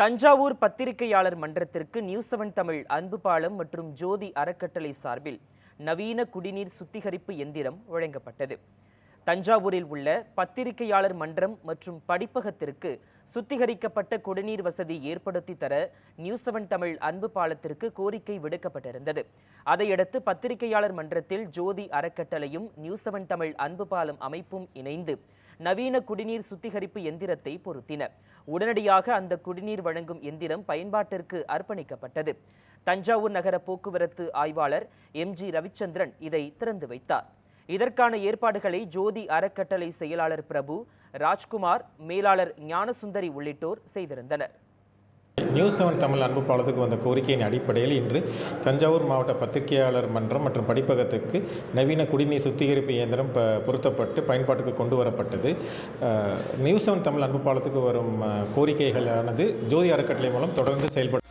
தஞ்சாவூர் பத்திரிகையாளர் மன்றத்திற்கு news seven Tamil Anbu பாலம் மற்றும் ஜோதி அறக்கட்டளை சார்பில் நவீன குடிநீர் சுத்திகரிப்பு எந்திரம் வழங்கப்பட்டது. தஞ்சாவூரில் உள்ள பத்திரிகையாளர் மன்றம் மற்றும் படிப்பகத்திற்கு சுத்திகரிக்கப்பட்ட குடிநீர் வசதி ஏற்படுத்தி தர நியூஸ் செவன் தமிழ் அன்பு பாலத்திற்கு கோரிக்கை விடுக்கப்பட்டிருந்தது. அதையடுத்து பத்திரிகையாளர் மன்றத்தில் ஜோதி அறக்கட்டளையும் நியூஸ் செவன் தமிழ் அன்பு பாலம் அமைப்பும் இணைந்து நவீன குடிநீர் சுத்திகரிப்பு எந்திரத்தை பொருத்தின. உடனடியாக அந்த குடிநீர் வழங்கும் எந்திரம் பயன்பாட்டிற்கு அர்ப்பணிக்கப்பட்டது. தஞ்சாவூர் நகர போக்குவரத்து ஆய்வாளர் எம். ஜி. ரவிச்சந்திரன் இதை திறந்து வைத்தார். இதற்கான ஏற்பாடுகளை ஜோதி அறக்கட்டளை செயலாளர் பிரபு ராஜ்குமார் மேலாளர் ஞானசுந்தரி உள்ளிட்டோர் செய்திருந்தனர். நியூஸ் செவன் தமிழ் அன்பு பாலத்துக்கு வந்த கோரிக்கையின் அடிப்படையில் இன்று தஞ்சாவூர் மாவட்ட பத்திரிகையாளர் மன்றம் மற்றும் படிப்பகத்துக்கு நவீன குடிநீர் சுத்திகரிப்பு இயந்திரம் ப பொருத்தப்பட்டு பயன்பாட்டுக்கு கொண்டு வரப்பட்டது. நியூஸ் செவன் தமிழ் அன்பு பாலத்துக்கு வரும் கோரிக்கைகளானது ஜோதி அறக்கட்டளை மூலம் தொடர்ந்து செயல்பட